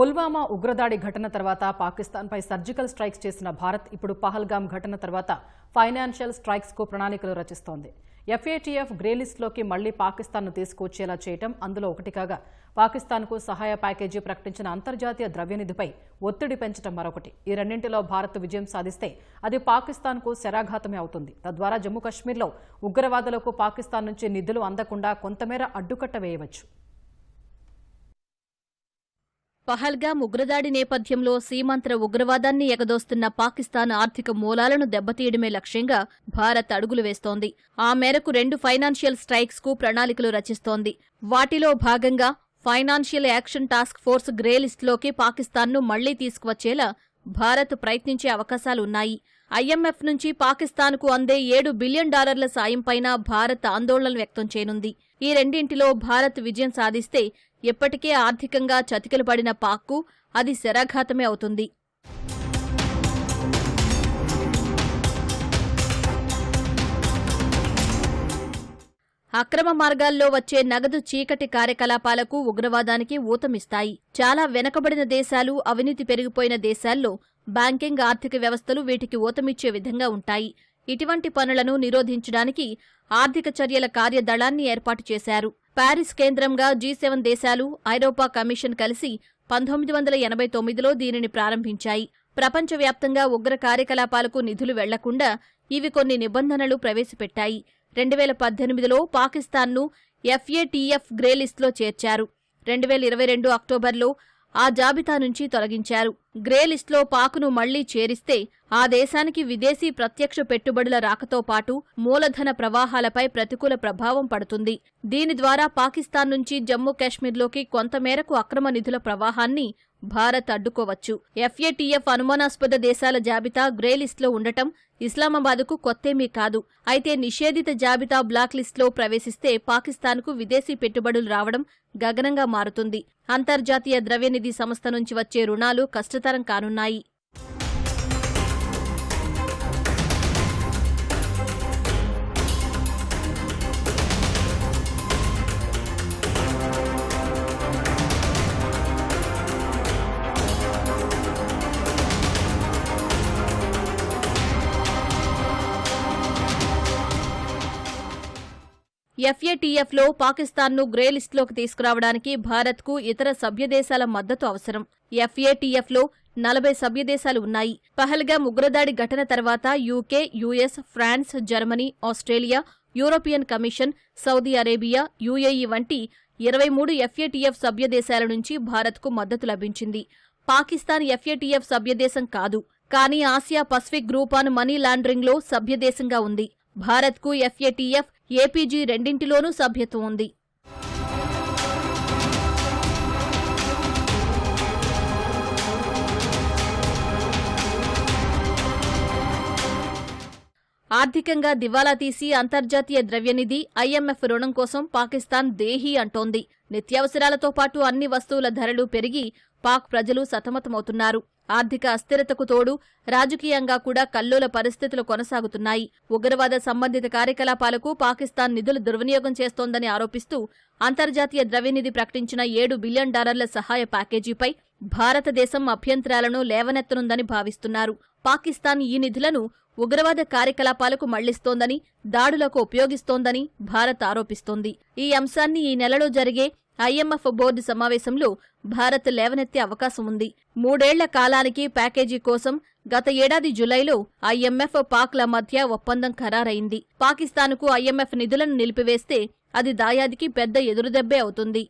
పుల్వామా ఉగ్రదాడి ఘటన తర్వాత పాకిస్తాన్పై సర్జికల్ స్ట్రైక్స్ చేసిన భారత్ ఇప్పుడు పహల్గామ్ ఘటన తర్వాత ఫైనాన్షియల్ స్ట్రైక్స్కు ప్రణాళికలు రచిస్తోంది. ఎఫ్ఏటీఎఫ్ గ్రేలిస్ట్లోకి మళ్ళీ పాకిస్తాన్ను తీసుకొచ్చేలా చేయటం అందులో ఒకటి కాగా పాకిస్తాన్కు సహాయ ప్యాకేజీ ప్రకటించిన అంతర్జాతీయ ద్రవ్యనిధిపై ఒత్తిడి పెంచడం మరొకటి. ఈ రెండింటిలో భారత్ విజయం సాధిస్తే అది పాకిస్తాన్కు శరాఘాతమే అవుతుంది. తద్వారా జమ్మూ కశ్మీర్లో ఉగ్రవాదులకు పాకిస్తాన్ నుంచి నిధులు అందకుండా కొంతమేర అడ్డుకట్ట వేయవచ్చు. పహల్గా ఉగ్రదాడి నేపథ్యంలో సీమాంతర ఉగ్రవాదాన్ని ఎగదోస్తున్న పాకిస్తాన్ ఆర్థిక మూలాలను దెబ్బతీయడమే లక్ష్యంగా భారత్ అడుగులు వేస్తోంది. ఆ మేరకు రెండు ఫైనాన్షియల్ స్ట్రైక్స్కు ప్రణాళికలు రచిస్తోంది. వాటిలో భాగంగా financial action task force grey లిస్టులోకి పాకిస్తాన్ను మళ్ళీ తీసుకువచ్చేలా భారత్ ప్రయత్నించే అవకాశాలున్నాయి. ఐఎంఎఫ్ నుంచి పాకిస్తాన్కు అందే ఏడు బిలియన్ డాలర్ల సాయంపైన భారత్ ఆందోళనలు వ్యక్తం చేయనుంది. ఈ రెండింటిలో భారత్ విజయం సాధిస్తే ఇప్పటికే ఆర్థికంగా చతికిలు పడిన పాక్కు అది శరాఘాతమే అవుతుంది. అక్రమ మార్గాల్లో వచ్చే నగదు చీకటి కార్యకలాపాలకు ఉగ్రవాదానికి ఊతమిస్తాయి. చాలా వెనకబడిన దేశాలు అవినీతి పెరిగిపోయిన దేశాల్లో బ్యాంకింగ్ ఆర్థిక వ్యవస్థలు వీటికి ఊతమిచ్చే విధంగా ఉంటాయి. ఇటువంటి పనులను నిరోధించడానికి ఆర్థిక చర్యల కార్యదళాన్ని ఏర్పాటు చేశారు. ప్యారిస్ కేంద్రంగా జీ సెవెన్ దేశాలు ఐరోపా కమిషన్ కలిసి పంతొమ్మిది వందల ఎనభై తొమ్మిదిలో దీనిని ప్రారంభించాయి. ప్రపంచవ్యాప్తంగా ఉగ్ర కార్యకలాపాలకు నిధులు వెళ్ళకుండా ఇవి కొన్ని నిబంధనలు ప్రవేశపెట్టాయి. రెండు వేల పద్దెనిమిదిలో పాకిస్తాన్ను ఎఫ్ఏటీఎఫ్ గ్రే లిస్టులో చేర్చారు. రెండు వేల ఇరవై రెండు అక్టోబర్లో ఆ జాబితా నుంచి తొలగించారు. గ్రేలిస్ట్లో పాకును మళ్ళీ చేరిస్తే ఆ దేశానికి విదేశీ ప్రత్యక్ష పెట్టుబడుల రాకతో పాటు మూలధన ప్రవాహాలపై ప్రతికూల ప్రభావం పడుతుంది. దీని ద్వారా పాకిస్తాన్ నుంచి జమ్మూ కాశ్మీర్లోకి కొంతమేరకు అక్రమ నిధుల ప్రవాహాన్ని భారత్ అడ్డుకోవచ్చు. ఎఫ్ఏటీఎఫ్ అనుమానాస్పద దేశాల జాబితా గ్రే లిస్టులో ఉండటం ఇస్లామాబాద్కు కొత్తేమీ కాదు. అయితే నిషేధిత జాబితా బ్లాక్ లిస్టులో ప్రవేశిస్తే పాకిస్తాన్కు విదేశీ పెట్టుబడులు రావడం గగనంగా మారుతుంది. అంతర్జాతీయ ద్రవ్యనిధి సంస్థ నుంచి వచ్చే రుణాలు కష్టతరం కానున్నాయి. ఎఫ్ఏటీఎఫ్లో పాకిస్తాన్ను గ్రే లిస్టులోకి తీసుకురావడానికి భారత్కు ఇతర సభ్యదేశాల మద్దతు అవసరం. ఎఫ్ఏటీఎఫ్లో నలభై సభ్యదేశాలు ఉన్నాయి. పహల్గా ఉగ్రదాడి ఘటన తర్వాత UK US France Germany Australia European Commission Saudi Arabia UAE వంటి ఇరవై మూడు ఎఫ్ఏటీఎఫ్ సభ్యదేశాల నుంచి భారత్కు మద్దతు లభించింది. పాకిస్తాన్ ఎఫ్ఏటీఎఫ్ సభ్యదేశం కాదు. కానీ Asia Pacific group on money లాండరింగ్లో సభ్యదేశంగా ఉంది. భారత్కు ఎఫ్ఏటీఎఫ్ ఏపీజీ రెండింటిలోనూ సభ్యత్వం ఉంది. ఆర్థికంగా దివాలా తీసి అంతర్జాతీయ ద్రవ్యనిధి ఐఎంఎఫ్ రుణం కోసం పాకిస్తాన్ దేహీ అంటోంది. నిత్యావసరాలతో పాటు అన్ని వస్తువుల ధరలు పెరిగి పాక్ ప్రజలు సతమతమవుతున్నారు. ఆర్థిక అస్థిరతకు తోడు రాజకీయంగా కూడా కల్లోల పరిస్థితులు కొనసాగుతున్నాయి. ఉగ్రవాద సంబంధిత కార్యకలాపాలకు పాకిస్తాన్ నిధులు దుర్వినియోగం చేస్తోందని ఆరోపిస్తూ అంతర్జాతీయ ద్రవ్యనిధి ప్రకటించిన ఏడు బిలియన్ డాలర్ల సహాయ ప్యాకేజీపై భారతదేశం అభ్యంతరాలను లేవనెత్తనుందని భావిస్తున్నారు. పాకిస్తాన్ ఈ నిధులను ఉగ్రవాద కార్యకలాపాలకు మళ్ళిస్తోందని దాడులకు ఉపయోగిస్తోందని భారత్ ఆరోపిస్తోంది. ఈ అంశాన్ని ఈ నెలలో జరిగే ఐఎంఎఫ్ బోర్డు సమావేశంలో భారత్ లేవనెత్తే అవకాశం ఉంది. మూడేళ్ళ కాలానికి ప్యాకేజీ కోసం గత ఏడాది జులైలో ఐఎంఎఫ్ పాక్ల మధ్య ఒప్పందం ఖరారైంది. పాకిస్తాన్కు ఐఎంఎఫ్ నిధులను నిలిపివేస్తే అది దాయాదికి పెద్ద ఎదురుదెబ్బే అవుతుంది.